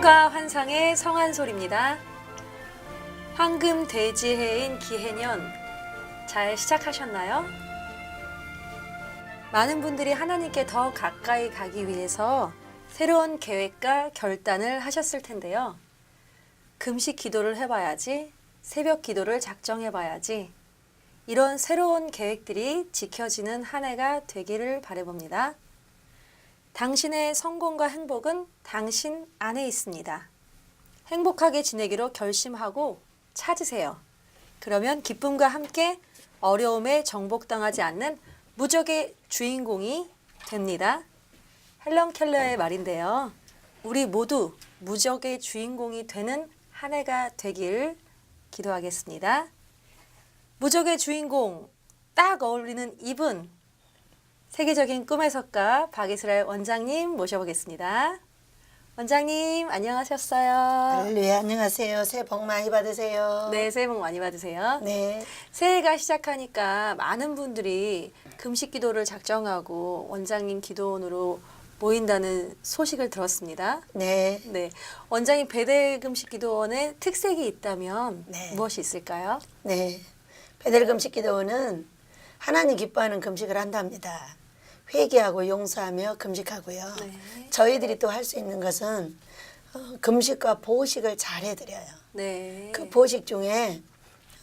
꿈과 환상의 성한솔입니다. 황금 대지해인 기해년 잘 시작하셨나요? 많은 분들이 하나님께 더 가까이 가기 위해서 새로운 계획과 결단을 하셨을 텐데요. 금식 기도를 해봐야지, 새벽 기도를 작정해봐야지, 이런 새로운 계획들이 지켜지는 한 해가 되기를 바라봅니다. 당신의 성공과 행복은 당신 안에 있습니다. 행복하게 지내기로 결심하고 찾으세요. 그러면 기쁨과 함께 어려움에 정복당하지 않는 무적의 주인공이 됩니다. 헬런 켈러의 말인데요. 우리 모두 무적의 주인공이 되는 한 해가 되길 기도하겠습니다. 무적의 주인공 딱 어울리는 이분 세계적인 꿈의 석가 박이스라엘 원장님 모셔보겠습니다. 원장님 안녕하셨어요. 할렐루야 안녕하세요. 새해 복 많이 받으세요. 네, 새해 복 많이 받으세요. 네. 새해가 시작하니까 많은 분들이 금식 기도를 작정하고 원장님 기도원으로 모인다는 소식을 들었습니다. 네. 네, 원장님 베델 금식 기도원의 특색이 있다면 네. 무엇이 있을까요? 네. 베델 금식 기도는 하나님 기뻐하는 금식을 한답니다. 회개하고 용서하며 금식하고요. 네. 저희들이 또 할 수 있는 것은 어, 금식과 보식을 잘 해드려요. 네. 그 보식 중에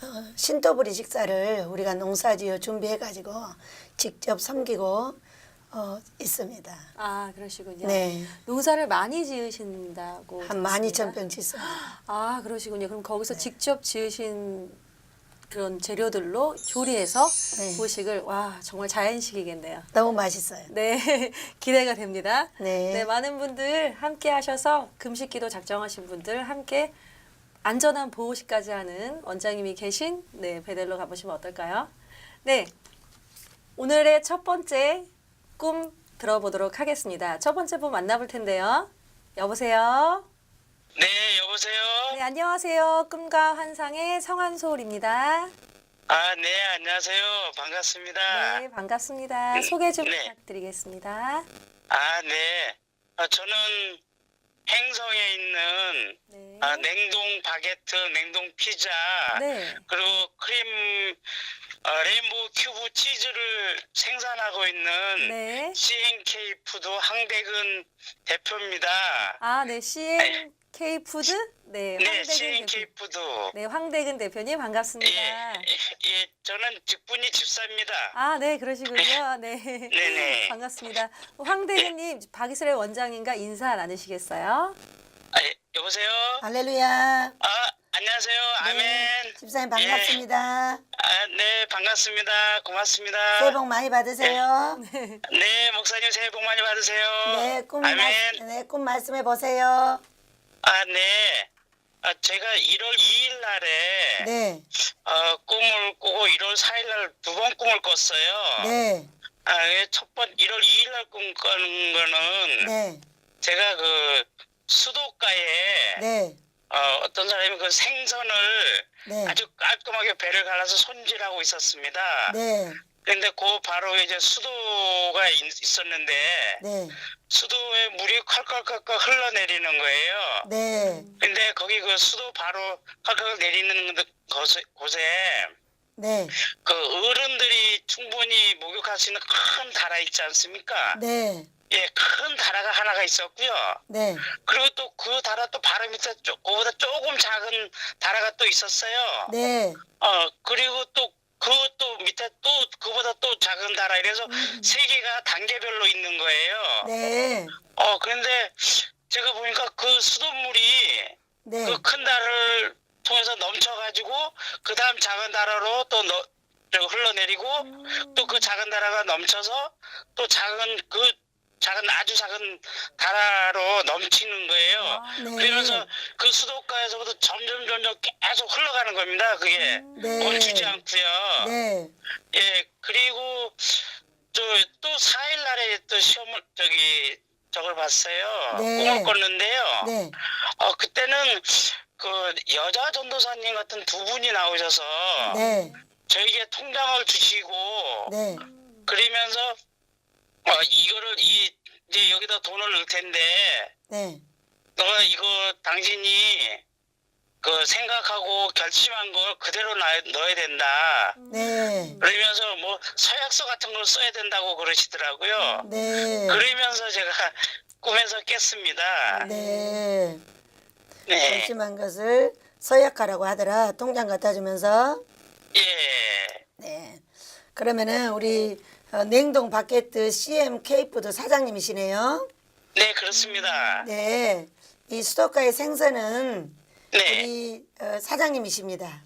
어, 신토부리 식사를 우리가 농사지어 준비해가지고 직접 섬기고 어, 있습니다. 아 그러시군요. 네. 농사를 많이 지으신다고 한 들었습니다. 12,000평 짓습니다. 아 그러시군요. 그럼 거기서 네. 직접 지으신 그런 재료들로 조리해서 네. 보식을 와 정말 자연식이겠네요. 너무 맛있어요. 네 기대가 됩니다. 네. 많은 분들 함께 하셔서 금식기도 작정하신 분들 함께 안전한 보호식까지 하는 원장님이 계신 네 베델로 가보시면 어떨까요? 네 오늘의 첫 번째 꿈 들어보도록 하겠습니다. 첫 번째 분 만나볼 텐데요. 여보세요. 네, 여보세요? 네 안녕하세요. 꿈과 환상의 성한솔입니다. 아, 네, 안녕하세요. 반갑습니다. 네 반갑습니다. 소개 좀 네. 부탁드리겠습니다. 아, 네. 아, 저는 행성에 있는 네. 아, 냉동 바게트, 냉동 피자, 네. 그리고 크림 어, 레인보우 큐브 치즈를 생산하고 있는 네. CNK 푸드 황대근 대표입니다. 아, 네. CNK 푸드? 네. 네, 황대근 CNK 대표. 푸드. 네, 황대근 대표님 반갑습니다. 예, 예, 저는 직분이 집사입니다. 아, 네, 그러시군요. 네. 네네. 반갑습니다. 황대근님, 박이스라엘 원장님과 인사 나누시겠어요? 아, 예, 여보세요? 할렐루야. 아, 안녕하세요. 아멘. 네, 집사님 반갑습니다. 아, 네, 반갑습니다. 고맙습니다. 새해 복 많이 받으세요. 네, 목사님 새해 복 많이 받으세요. 네, 꿈, 아멘. 말, 네, 꿈 말씀해 보세요. 아, 네. 아, 제가 1월 2일 날에 네, 어, 꿈을 꾸고 1월 4일 날 두 번 꿈을 꿨어요. 네, 아, 예, 첫 번, 1월 2일 날 꿈 꾸는 거는 네, 제가 그 수도가에 네, 어, 어떤 사람이 그 생선을 네, 아주 깔끔하게 배를 갈아서 손질하고 있었습니다. 네, 근데 그 바로 이제 수도가 있, 있었는데 네, 수도에 물이 콸콸콸콸 흘러내리는 거예요. 네, 근데 거기 그 수도 바로 콸콸 내리는 곳에, 곳에 네, 그 어른들이 충분히 목욕할 수 있는 큰 다라 있지 않습니까? 네, 예, 큰 다라가 하나가 있었고요. 네, 그리고 또 그 다라 또 바로 밑에 조, 그보다 조금 작은 다라가 또 있었어요. 네, 어 그리고 또 그것도 밑에 또 그보다 또 작은 다라 이래서 세 개가 단계별로 있는 거예요. 네, 어 그런데 제가 보니까 그 수돗물이 네, 그큰 다라를 통해서 넘쳐가지고 그 다음 작은 다라로 또 너, 저 흘러내리고 또 그 작은 다라가 넘쳐서 또 작은 그 작은 아주 작은 다라로 넘치는 거예요. 아, 네. 그러면서 그 수도가에서부터 점점 점점 계속 흘러가는 겁니다. 그게 네. 멈추지 않고요. 네, 예 그리고 저또 4일 날에 또 시험을 저기 저걸 봤어요. 네. 꿈을 꿨는데요. 네, 어 그때는 그 여자 전도사님 같은 두 분이 나오셔서 네, 저에게 통장을 주시고 네, 그러면서 어 이거를 이 이제 여기다 돈을 넣을 텐데 네, 너가 이거 당신이 그 생각하고 결심한 걸 그대로 놔- 넣어야 된다. 네. 그러면서 뭐 서약서 같은 걸 써야 된다고 그러시더라고요. 네. 그러면서 제가 꿈에서 깼습니다. 네. 네. 결심한 것을 서약하라고 하더라. 통장 갖다 주면서. 예. 네. 그러면은 우리 어, 냉동 바게트 CM 케이푸드 사장님이시네요. 네, 그렇습니다. 네. 이 수도가의 생선은 네. 우리 어, 사장님이십니다.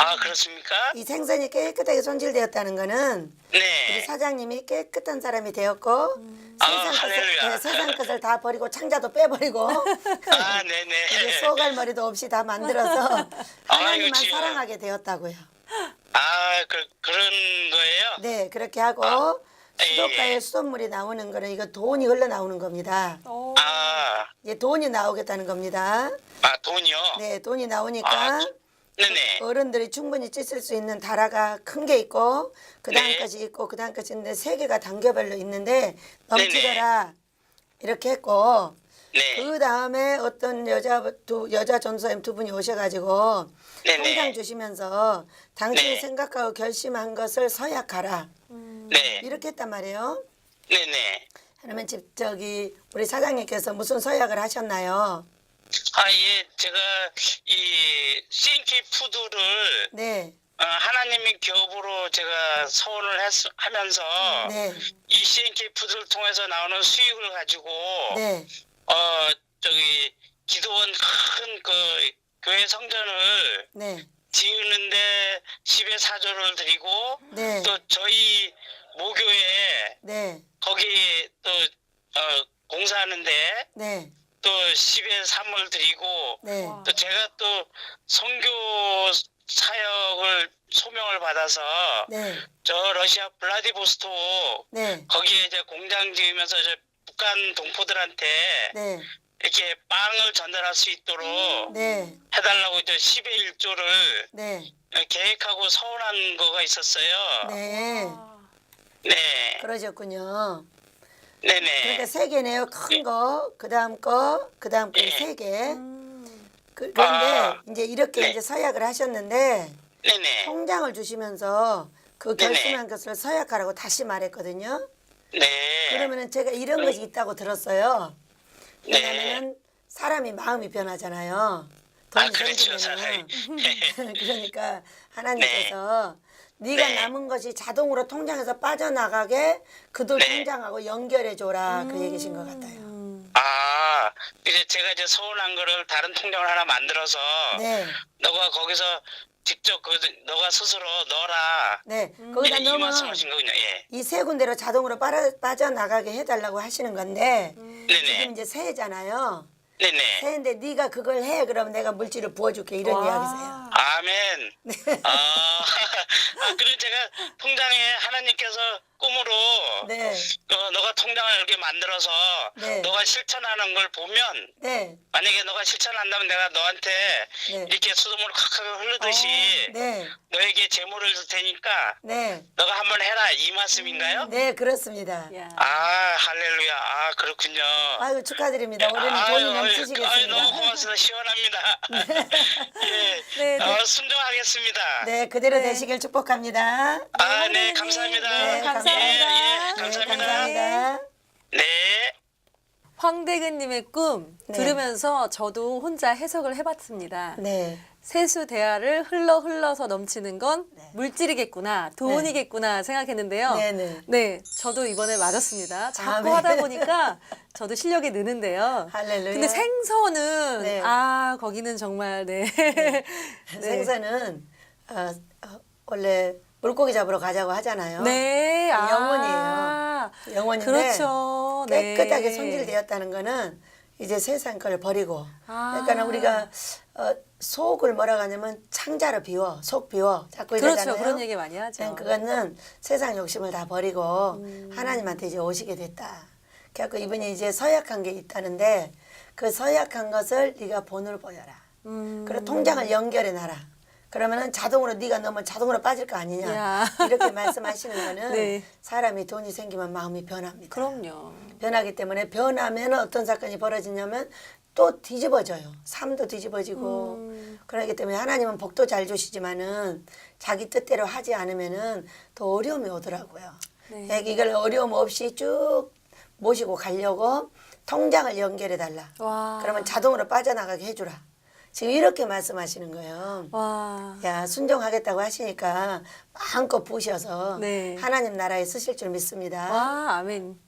아, 그렇습니까? 이 생선이 깨끗하게 손질되었다는 거는 우리 네. 사장님이 깨끗한 사람이 되었고 아, 세상 것을, 할렐루야. 네, 세상 것을 다 버리고 창자도 빼버리고 아, 이제 네네. 쏘갈머리도 없이 다 만들어서 하나님만 주여. 사랑하게 되었다고요. 아, 그, 그런 거예요? 네, 그렇게 하고 예, 수도가에 예. 수돗물이 나오는 거는 이거 돈이 흘러나오는 겁니다. 어, 아, 이제 돈이 나오겠다는 겁니다. 아, 돈이요? 네, 돈이 나오니까 아, 네네. 어른들이 충분히 찢을 수 있는 다라가 큰 게 있고 그 다음 네. 것이 있고 그 다음 것이 있는데 세 개가 단계별로 있는데 넘치더라 이렇게 했고 네. 그 다음에 어떤 여자 두 여자 전사님 두 분이 오셔가지고 네 네. 통장 주시면서 당신이 네. 생각하고 결심한 것을 서약하라 네. 이렇게 했단 말이에요. 네 네. 그러면 집 저기 우리 사장님께서 무슨 서약을 하셨나요? 아, 예, 제가 이 CNK 푸드를 네, 어, 하나님의 기업으로 제가 서원을 했, 하면서 네, 이 CNK 푸드를 통해서 나오는 수익을 가지고 네, 어 저기 기도원 큰 그 교회 성전을 네, 지으는데 10의 사조를 드리고 네, 또 저희 모교에 네, 거기 또 어, 공사하는데 네, 또 10의 3을 드리고 네, 와. 또 제가 또 선교 사역을 소명을 받아서 네, 저 러시아 블라디보스토크 네, 거기에 이제 공장 지으면서 저 북한 동포들한테 네, 이렇게 빵을 전달할 수 있도록 네, 해달라고 이제 10의 1조를 네, 계획하고 서운한 거가 있었어요. 네, 아, 네. 그러셨군요. 네네. 그러니까 세 개네요. 큰 거, 그 다음 거, 그 다음 거 예. 세 개. 음, 그, 그런데 아. 이제 이렇게 네. 이제 서약을 하셨는데 네네. 통장을 주시면서 그. 결심한 것을 서약하라고 다시 말했거든요. 네. 그러면은 제가 이런 것이 있다고 들었어요. 네. 왜냐면은 사람이 마음이 변하잖아요. 돈이 아, 그렇죠, 사람이. 그러니까 하나님께서 네. 가 네. 남은 것이 자동으로 통장에서 빠져나가게 그돈 네. 통장하고 연결해 줘라 그 얘기신 것 같아요. 음, 아, 이제 제가 이제 서운한 거를 다른 통장을 하나 만들어서 네, 너가 거기서 직접 그 너가 스스로 넣어라. 네. 음. 거기다 예, 이 넣으면 말씀하신 거군요. 예. 이 세 군데로 자동으로 빠져, 빠져나가게 해달라고 하시는 건데 지금 네네. 이제 새해잖아요. 네네. 새해인데 네가 그걸 해 그럼 내가 물질을 부어줄게 이런 와. 이야기세요. 아멘. 네. 아, 아, 그리고 제가 통장에 하나님께서 꿈으로 네, 어, 너가 통장을 이렇게 만들어서 네. 너가 실천하는 걸 보면 네, 만약에 너가 실천한다면 내가 너한테 네. 이렇게 수돗물 칵칵 흐르듯이 네, 너에게 재물을 줄 테니까 네, 너가 한번 해라 이 말씀인가요? 네 그렇습니다. 야. 아 할렐루야 아 그렇군요. 아유 축하드립니다. 올해는 아유, 돈이 아유, 넘치시겠습니다. 아유, 너무 고맙습니다. 시원합니다. 예, 네, 네. 어, 순종하겠습니다. 네, 그대로 네. 되시길 축복합니다. 아, 네, 네. 감사합니다. 네, 감사합니다. 예, 예, 네, 감사합니다. 감사합니다. 네. 황대근님의 꿈 네. 들으면서 저도 혼자 해석을 해봤습니다. 네, 세수 대야를 흘러 흘러서 넘치는 건 네. 물질이겠구나, 돈이겠구나 생각했는데요. 네, 네. 네, 저도 이번에 맞았습니다. 자꾸 아멘. 하다 보니까 저도 실력이 느는데요. 할렐루야. 근데 생선은 네. 아 거기는 정말 네. 네. 생선은 어, 어, 원래 물고기 잡으러 가자고 하잖아요. 네, 아. 영혼이에요. 영혼인데 그렇죠. 네. 깨끗하게 손질되었다는 거는 이제 세상 걸 버리고 아. 그러니까 우리가 어, 속을 뭐라고 하냐면 창자로 비워 속 비워 자꾸 그렇죠. 이러잖아요. 그런 얘기 많이 하죠. 네, 그거는 세상 욕심을 다 버리고 음. 하나님한테 이제 오시게 됐다. 그래갖고 이분이 이제 서약한 게 있다는데 그 서약한 것을 네가 본을 보여라. 음. 그리고 통장을 연결해 놔라. 그러면은 자동으로 네가 넣으면 자동으로 빠질 거 아니냐. 야. 이렇게 말씀하시는 거는 네. 사람이 돈이 생기면 마음이 변합니다. 그럼요. 변하기 때문에 변하면 어떤 사건이 벌어지냐면 또 뒤집어져요. 삶도 뒤집어지고 음. 그러기 때문에 하나님은 복도 잘 주시지만은 자기 뜻대로 하지 않으면은 더 어려움이 오더라고요. 네. 예, 이걸 어려움 없이 쭉 모시고 가려고 통장을 연결해 달라. 와. 그러면 자동으로 빠져나가게 해주라. 지금 이렇게 말씀하시는 거예요. 와. 야 순종하겠다고 하시니까 마음껏 부셔서 네. 하나님 나라에 쓰실 줄 믿습니다. 와, 아멘.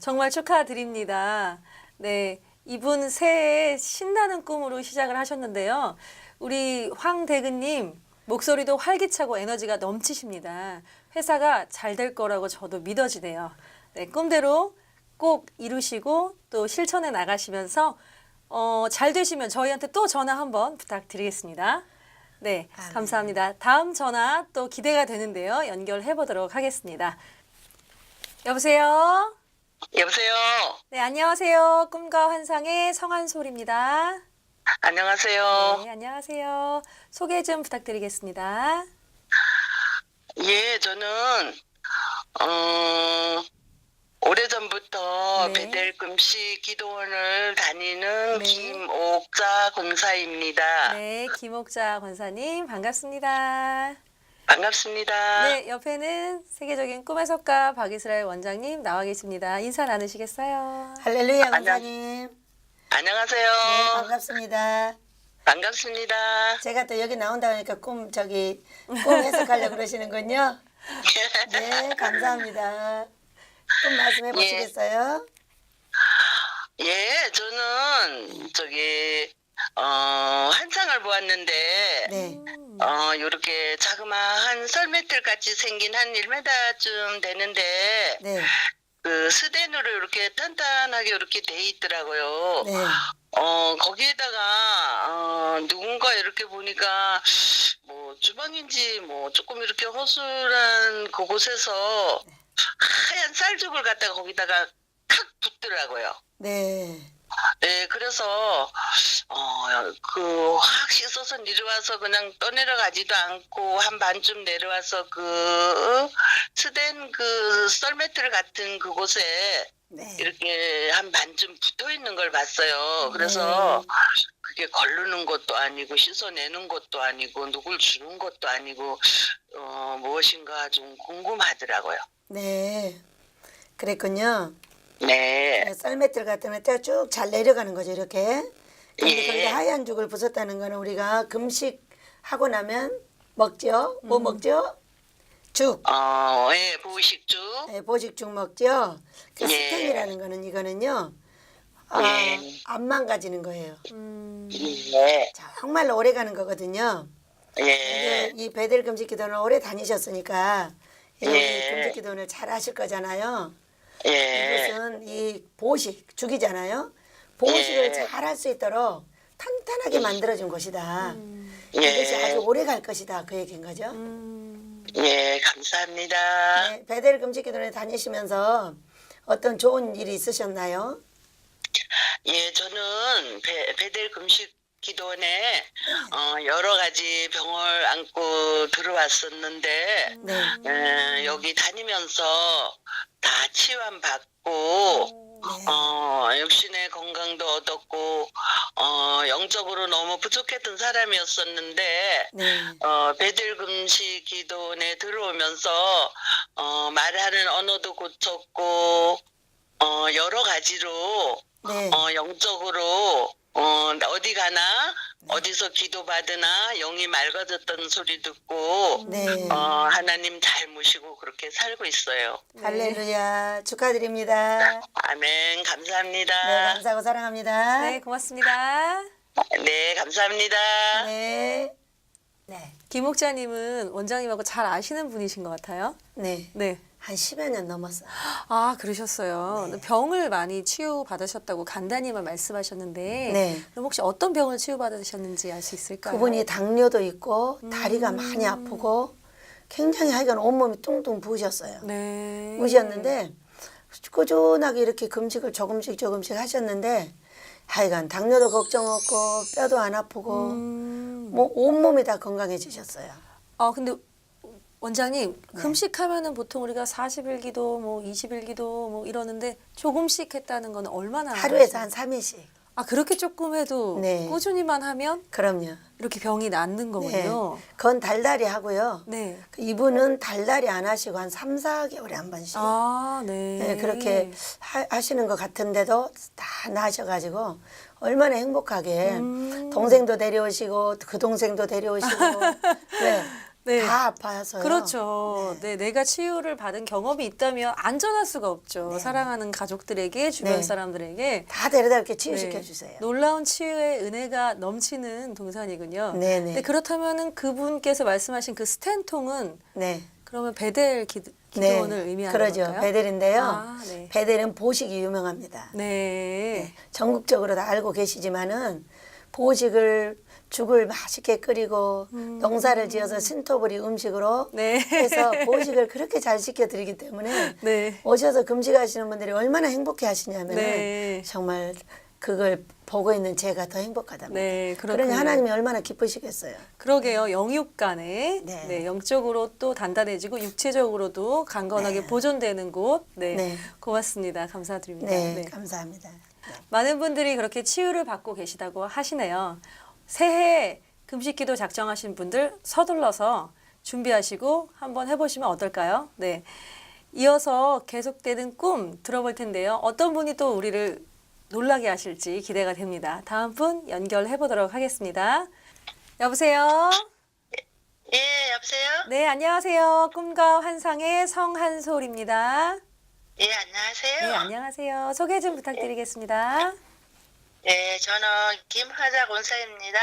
정말 축하드립니다. 네. 이분 새해 신나는 꿈으로 시작을 하셨는데요. 우리 황대근님 목소리도 활기차고 에너지가 넘치십니다. 회사가 잘 될 거라고 저도 믿어지네요. 네, 꿈대로 꼭 이루시고 또 실천해 나가시면서 어, 잘 되시면 저희한테 또 전화 한번 부탁드리겠습니다. 네, 아멘. 감사합니다. 다음 전화 또 기대가 되는데요. 연결해 보도록 하겠습니다. 여보세요? 여보세요. 네, 안녕하세요. 꿈과 환상의 성한솔입니다. 안녕하세요. 네, 안녕하세요. 소개 좀 부탁드리겠습니다. 예, 저는 어 오래전부터 네. 베델 금식 기도원을 다니는 네. 김옥자 권사입니다. 네, 김옥자 권사님 반갑습니다. 반갑습니다. 네, 옆에는 세계적인 꿈의 석가 박이스라엘 원장님 나와 계십니다. 인사 나누시겠어요? 할렐루야 원장님. 안녕하세요. 네 반갑습니다. 반갑습니다. 제가 또 여기 나온다 하니까 꿈 저기 꿈 해석하려고 그러시는군요. 네 감사합니다. 꿈 말씀해 보시겠어요? 예, 저는 저기 어 한상을 보았는데 네. 어, 요렇게 자그마한 썰매틀 같이 생긴 한 1m쯤 되는데, 네. 그 스댄으로 이렇게 탄탄하게 이렇게 돼 있더라고요. 네. 어, 거기에다가, 어, 누군가 이렇게 보니까, 뭐, 주방인지 뭐, 조금 이렇게 허술한 그곳에서 하얀 쌀죽을 갖다가 거기다가 탁 붓더라고요. 네. 네, 그래서 어, 그 확 씻어서 내려와서 그냥 떠내려가지도 않고 한 반쯤 내려와서 그 스댄 그 썰매틀 같은 그곳에 네. 이렇게 한 반쯤 붙어 있는 걸 봤어요. 그래서 그게 걸르는 것도 아니고 씻어내는 것도 아니고 누굴 주는 것도 아니고 어, 무엇인가 좀 궁금하더라고요. 네. 그랬군요. 네, 네, 썰매틀 같은 거쭉잘 내려가는 거죠 이렇게. 근데 예. 거기다 하얀 죽을 부쉈다는 거는 우리가 금식 하고 나면 먹죠. 뭐 먹죠? 죽. 어, 예, 보식주. 네, 보식죽 먹죠. 그 예. 스텐이라는 거는 이거는요. 아, 예. 안 망가지는 거예요. 음, 네, 정말로 오래 가는 거거든요. 예. 근데 이 베델 금식 기도는 오래 다니셨으니까 이 예. 금식 기도를 잘 하실 거잖아요. 예. 이것은 이 보식 죽이잖아요. 보식을 예. 잘 할 수 있도록 탄탄하게 만들어준 것이다. 이것이 예. 아주 오래 갈 것이다. 그 얘기인 거죠. 음, 예, 감사합니다. 네, 베델 금식 기도를 다니시면서 어떤 좋은 일이 있으셨나요? 예, 저는 베, 베델 금식 기도원에 어, 여러 가지 병을 안고 들어왔었는데 네. 에, 여기 다니면서 다 치유함 받고 네. 어, 육신의 건강도 얻었고 어, 영적으로 너무 부족했던 사람이었었는데 네. 어, 베델 금식 기도원에 들어오면서 어, 말하는 언어도 고쳤고 어, 여러 가지로 네. 어, 영적으로 어, 어디 가나 어디서 기도 받으나 영이 맑아졌던 소리 듣고 네. 어, 하나님 잘 모시고 그렇게 살고 있어요. 할렐루야. 축하드립니다. 아멘 감사합니다. 네, 감사하고 사랑합니다. 네, 고맙습니다. 네, 감사합니다. 네. 네. 김옥자님은 원장님하고 잘 아시는 분이신 것 같아요. 네. 네. 한 10여 년 넘었어요. 아, 그러셨어요. 병을 많이 치유받으셨다고 간단히만 말씀하셨는데, 네. 그럼 혹시 어떤 병을 치유받으셨는지 알 수 있을까요? 그분이 당뇨도 있고 다리가 많이 아프고 굉장히 하여간 온몸이 뚱뚱 부으셨어요. 네. 부으셨는데 꾸준하게 이렇게 금식을 조금씩 조금씩 하셨는데 하여간 당뇨도 걱정 없고 뼈도 안 아프고 음, 뭐 온몸이 다 건강해지셨어요. 아 근데 원장님 네. 금식하면은 보통 우리가 40일 기도 뭐 20일 기도 뭐 이러는데 조금씩 했다는 건 얼마나 하루에서 한 3일씩. 아 그렇게 조금 해도 네. 꾸준히만 하면 그럼요. 이렇게 병이 낫는 네. 거군요. 그건 달달이 하고요. 네. 그 이분은 달달이 안 하시고 한 3, 4개월에 한 번씩. 아, 네. 네, 그렇게 하, 시는것 같은데도 다 나셔가지고 얼마나 행복하게 음. 동생도 데려오시고 그 동생도 데려오시고 네, 네. 다 아파서요. 그렇죠. 네. 내가 치유를 받은 경험이 있다면 안전할 수가 없죠. 사랑하는 가족들에게 주변 네. 사람들에게 다 데려다 이렇게 네. 치유시켜 주세요. 놀라운 치유의 은혜가 넘치는 동산이군요. 네네. 근데 그렇다면은 그분께서 말씀하신 그 스텐통은 네. 그러면 베델 기, 네. 기도원을 의미하는 그러죠. 걸까요? 베델인데요. 아, 네. 베델은 보식이 유명합니다. 네. 전국적으로 다 알고 계시지만은 보식을 죽을 맛있게 끓이고 농사를 지어서 신토부리 음식으로 음. 네. 해서 보식을 그렇게 잘 시켜드리기 때문에 네. 오셔서 금식하시는 분들이 얼마나 행복해 하시냐면 네. 정말 그걸 보고 있는 제가 더 행복하답니다. 네, 그러니. 하나님이 얼마나 기쁘시겠어요. 그러게요. 영육간에 네. 네. 영적으로 또 단단해지고 육체적으로도 강건하게 보존되는 곳. 네. 네. 고맙습니다. 감사드립니다. 네, 네. 감사합니다. 네. 많은 분들이 그렇게 치유를 받고 계시다고 하시네요. 새해 금식 기도 작정하신 분들 서둘러서 준비하시고 한번 해보시면 어떨까요? 네. 이어서 계속되는 꿈 들어볼 텐데요. 어떤 분이 또 우리를 놀라게 하실지 기대가 됩니다. 다음 분 연결해 보도록 하겠습니다. 여보세요? 예, 여보세요? 네, 안녕하세요. 꿈과 환상의 성한솔입니다. 예, 안녕하세요. 네, 안녕하세요. 소개 좀 부탁드리겠습니다. 네, 저는 김하자 권사입니다.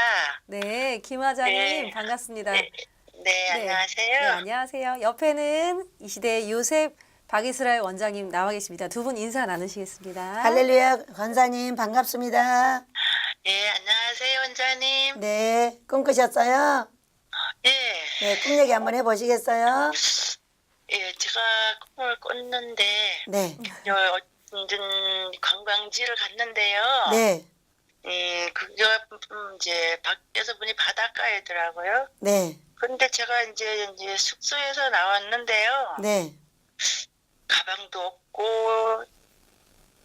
네, 김화자님 네. 반갑습니다. 네, 네, 안녕하세요. 네, 안녕하세요. 옆에는 이 시대의 요셉 박이스라엘 원장님 나와 계십니다. 두 분 인사 나누시겠습니다. 할렐루야 권사님 반갑습니다. 예, 안녕하세요, 원장님. 네, 꿈꾸셨어요? 예, 네, 꿈 얘기 한번 해보시겠어요? 예, 제가 꿈을 꿨는데, 네, 저 어떤 관광지를 갔는데요. 네, 음, 그게 음, 이제 밖에서 보니 바닷가이더라고요. 네, 근데 제가 이제 이제 숙소에서 나왔는데요. 네, 가방도 없고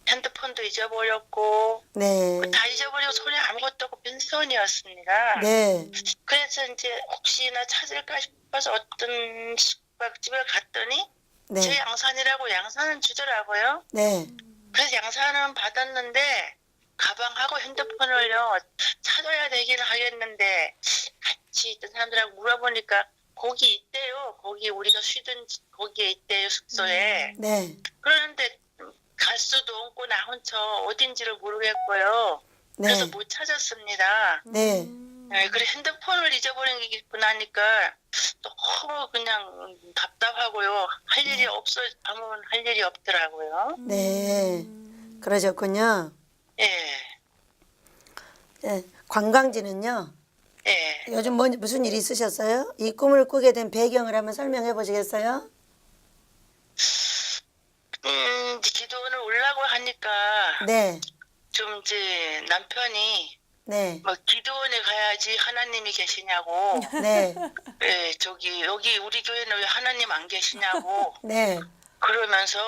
핸드폰도 잊어버렸고 네, 다 잊어버리고 손에 아무것도 없고 빈손이었습니다. 네, 그래서 이제 혹시나 찾을까 싶어서 어떤 숙박집을 갔더니 제 네, 양산이라고 양산은 주더라고요. 네, 그래서 양산은 받았는데 가방하고 핸드폰을요 찾아야 되긴 하겠는데 같이 있던 사람들하고 물어보니까 거기 있대요. 거기 우리가 쉬던 집 거기에 있대요 숙소에. 네, 그러는데 갈 수도 없고 나 혼자 어딘지를 모르겠고요. 그래서 네, 못 찾았습니다. 네, 네, 그래 핸드폰을 잊어버린 게 있고 나니까 너무 그냥 답답하고요. 할 일이 없어 아무 할 일이 없더라고요. 네, 그러셨군요. 예, 네, 관광지는요. 예. 요즘 뭐, 무슨 일이 있으셨어요? 이 꿈을 꾸게 된 배경을 한번 설명해 보시겠어요? 음, 이제 기도원을 올라고 하니까 네, 좀 이제 남편이 네, 뭐 기도원에 가야지 하나님이 계시냐고. 네, 예, 저기 여기 우리 교회는 왜 하나님 안 계시냐고 네, 그러면서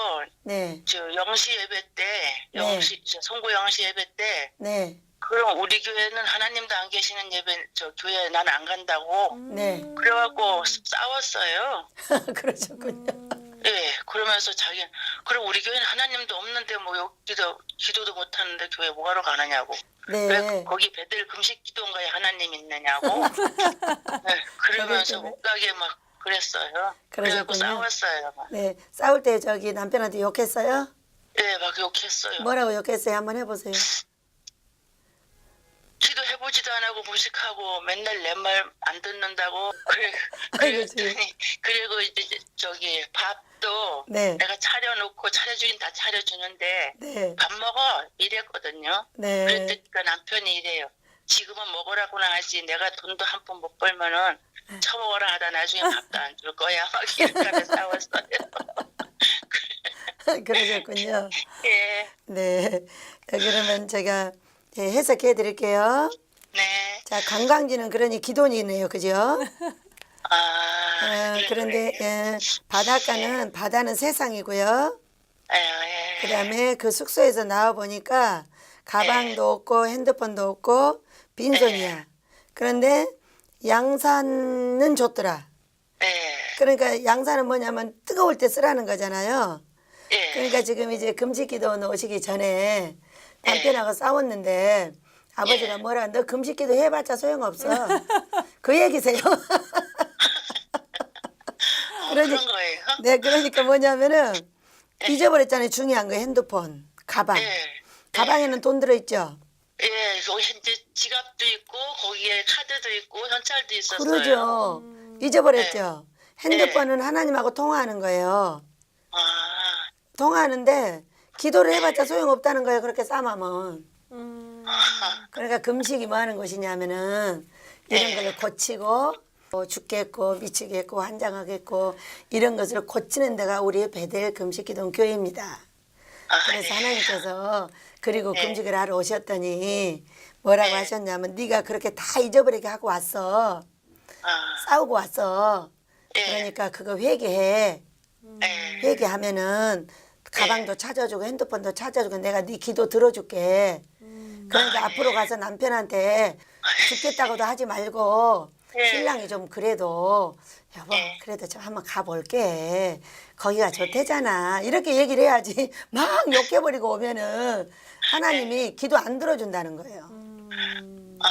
네, 저 영시 예배 때 네. 영시 저 송구 영시 예배 때 네, 그럼 우리 교회는 하나님도 안 계시는 예배 저 교회 난 안 간다고 네. 그래갖고 싸웠어요. 그러셨군요. 예, 그러면서 자기 그럼 우리 교회는 하나님도 없는데 뭐 여기도 기도도 못 하는데 교회 뭐하러 가느냐고. 왜 네, 거기 배들 금식 기도인가에 하나님 있느냐고. 네, 그러면서. 못 가게 막 그랬어요. 그래갖고. 싸웠어요. 막. 네. 싸울 때 저기 남편한테 욕했어요? 예, 막 욕했어요. 뭐라고 욕했어요? 한번 해보세요. 기도해보지도 안 하고 무식하고 맨날 내 말 안 듣는다고 그래 그랬더니 그리고 이제 저기 밥 도 네. 내가 차려놓고 차려주긴 다 차려주는데 네, 밥 먹어 이랬거든요. 네, 그랬더니까 남편이 이래요. 지금은 먹으라고나 하지 내가 돈도 한 푼 못 벌면은 처먹어라 하다 나중에 밥도 안 줄 거야 막 이렇게 싸웠어요. 그러셨군요. 예, 네, 그러면 제가 네, 해석해 드릴게요. 네, 자, 관광지는 그러니 기돈이네요. 그죠? 아, 어, 예, 그런데. 예, 바닷가는 바다는 세상이고요. 예, 예. 그다음에 그 숙소에서 나와 보니까 가방도 없고 핸드폰도 없고 빈손이야. 그런데 양산은 좋더라. 예, 그러니까 양산은 뭐냐면 뜨거울 때 쓰라는 거잖아요. 예. 그러니까 지금 이제 금식기도 오시기 전에 남편하고 싸웠는데 아버지가 뭐라 너 금식기도 해봤자 소용없어. 그 얘기세요. 어, 그러니- 그런 거예요. 네, 그러니까 뭐냐면은 잊어버렸잖아요. 중요한 거 핸드폰, 가방. 예. 가방에는 돈 들어있죠. 예, 이제 지갑도 있고 거기에 카드도 있고 현찰도 있었어요. 그러죠. 잊어버렸죠. 핸드폰은 하나님하고 통화하는 거예요. 아, 통화하는데 기도를 해봤자 소용없다는 거예요. 그렇게 싸마면. 음, 그러니까 금식이 뭐 하는 것이냐면은 이런 걸 고치고 뭐 죽겠고 미치겠고 환장하겠고 이런 것을 고치는 데가 우리의 베델 금식기동 교회입니다. 아, 그래서 예. 하나님께서 그리고 네. 금식을 하러 오셨더니 뭐라고 네. 하셨냐면 네가 그렇게 다 잊어버리게 하고 왔어. 아, 싸우고 왔어. 예. 그러니까 그거 회개해. 예. 회개하면은 가방도 찾아주고 핸드폰도 찾아주고 내가 네 기도 들어줄게. 그러니까 앞으로 가서 남편한테 죽겠다고도 하지 말고 예. 신랑이 좀 그래도 여보 예. 그래도 좀 한번 가볼게. 거기가 좋대잖아. 이렇게 얘기를 해야지 막 욕해버리고 오면은 하나님이 기도 안 들어준다는 거예요. 아,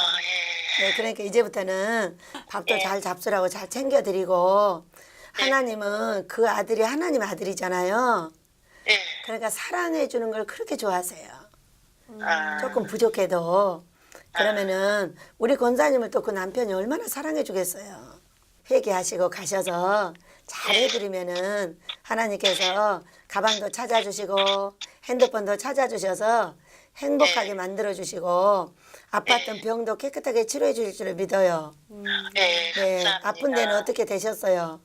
예. 네, 그러니까 이제부터는 밥도 예. 잘 잡수라고 잘 챙겨드리고 하나님은 그 아들이 하나님의 아들이잖아요. 예. 그러니까 사랑해 주는 걸 그렇게 좋아하세요. 아, 조금 부족해도 그러면은 우리 권사님을 또 그 남편이 얼마나 사랑해 주겠어요. 회개하시고 가셔서 잘 해드리면은 하나님께서 가방도 찾아주시고 핸드폰도 찾아주셔서 행복하게 만들어 주시고 아팠던 병도 깨끗하게 치료해 주실 줄 믿어요. 예. 네, 감사합니다. 아픈 데는 어떻게 되셨어요?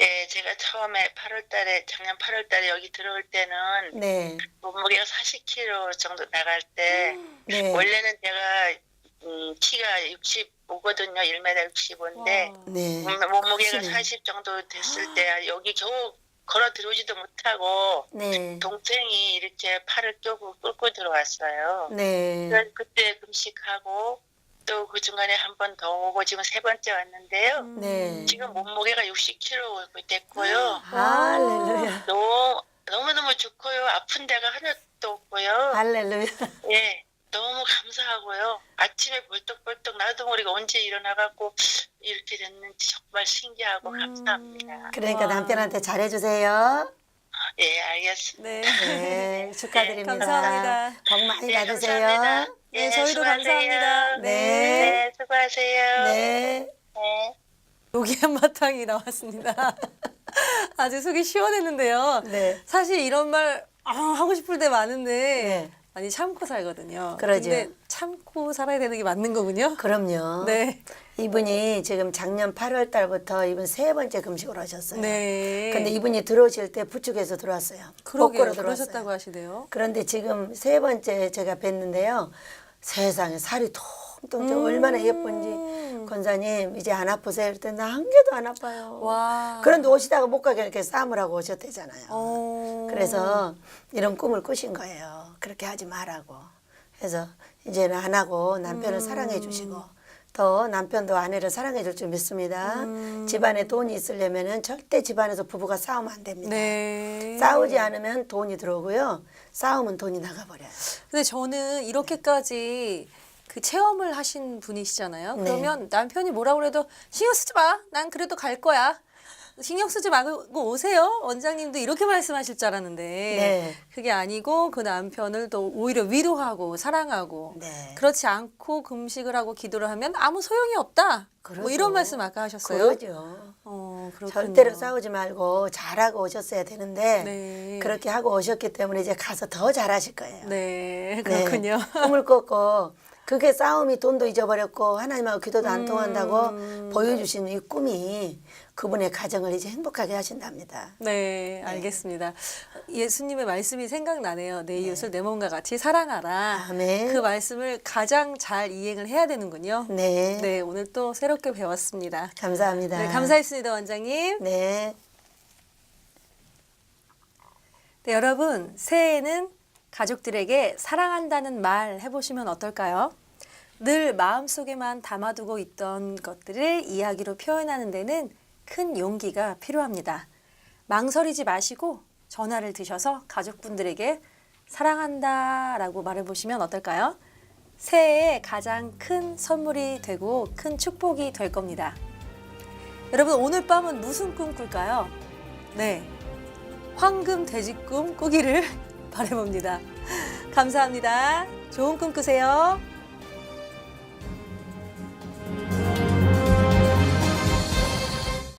예, 제가 처음에 8월달에 작년 8월달에 여기 들어올 때는 네, 몸무게가 40kg 정도 나갈 때 네, 원래는 제가 음, 키가 65거든요. 1m 65인데 와. 네. 몸무게가 크시네. 40 정도 됐을 때 여기 겨우 걸어 들어오지도 못하고 네, 동생이 이렇게 팔을 껴고 끌고 들어왔어요. 네, 그래서 그때 금식하고 또 그 중간에 한 번 더 오고 지금 세 번째 왔는데요. 네. 지금 몸무게가 60kg 됐고요. 할렐루야, 너무 너무 너무 좋고요. 아픈 데가 하나도 없고요. 할렐루야. 예, 너무 감사하고요. 아침에 벌떡벌떡 나도 모르게 언제 일어나갖고 이렇게 됐는지 정말 신기하고 감사합니다. 그러니까 와. 남편한테 잘해주세요. 예, 알겠습니다. 네. 네, 축하드립니다. 감사합니다. 복 많이 예, 받으세요. 감사합니다. 네, 예, 저희도 수고하세요. 감사합니다. 네. 네, 수고하세요. 네. 네. 여기 한바탕이 나왔습니다. 아주 속이 시원했는데요. 네. 사실 이런 말 아, 하고 싶을 때 많은데 네. 많이 참고 살거든요. 그러죠. 근데 참고 살아야 되는 게 맞는 거군요. 그럼요. 네. 이분이 지금 작년 8월 달부터 이분 세 번째 금식으로 하셨어요. 네. 근데 이분이 들어오실 때 부축해서 들어왔어요. 그러게요. 거꾸로 들어왔어요. 그러셨다고 하시네요. 그런데 지금 세 번째 제가 뵀는데요. 세상에 살이 통통 쪄 음. 얼마나 예쁜지 권사님 이제 안 아프세요? 그랬더니 나한 개도 안 아파요. 와. 그런데 오시다가 못 가게 이렇게 싸움을 하고 오셨대잖아요. 어. 그래서 이런 꿈을 꾸신 거예요. 그렇게 하지 말라고. 그래서 이제는 안 하고 남편을 음. 사랑해 주시고 또 남편도 아내를 사랑해 줄 줄 믿습니다. 음. 집안에 돈이 있으려면은 절대 집안에서 부부가 싸우면 안 됩니다. 네. 싸우지 않으면 돈이 들어오고요. 싸우면 돈이 나가버려요. 근데 저는 이렇게까지 그 체험을 하신 분이시잖아요. 네. 그러면 남편이 뭐라 그래도 신경 쓰지 마. 난 그래도 갈 거야. 신경 쓰지 말고 오세요. 원장님도 이렇게 말씀하실 줄 알았는데 네. 그게 아니고 그 남편을 또 오히려 위로하고 사랑하고 네. 그렇지 않고 금식을 하고 기도를 하면 아무 소용이 없다. 그러죠. 뭐 이런 말씀 아까 하셨어요. 그러죠. 어. 절대로 싸우지 말고 잘하고 오셨어야 되는데 네. 그렇게 하고 오셨기 때문에 이제 가서 더 잘하실 거예요. 네, 네. 그렇군요. 꿈을 꿨고 그게 싸움이 돈도 잊어버렸고 하나님하고 기도도 안 음. 통한다고 보여주신 이 꿈이 그분의 가정을 이제 행복하게 하신답니다. 네, 알겠습니다. 예수님의 말씀이 생각나네요. 내 이웃을 내 몸과 같이 사랑하라. 아멘. 그 말씀을 가장 잘 이행을 해야 되는군요. 네. 네, 오늘 또 새롭게 배웠습니다. 감사합니다. 네, 감사했습니다, 원장님. 네. 네, 여러분, 새해에는 가족들에게 사랑한다는 말 해보시면 어떨까요? 늘 마음속에만 담아두고 있던 것들을 이야기로 표현하는 데는 큰 용기가 필요합니다. 망설이지 마시고 전화를 드셔서 가족분들에게 사랑한다 라고 말해보시면 어떨까요? 새해에 가장 큰 선물이 되고 큰 축복이 될 겁니다. 여러분, 오늘 밤은 무슨 꿈 꿀까요? 네. 황금 돼지 꿈 꾸기를 바라봅니다. 감사합니다. 좋은 꿈 꾸세요.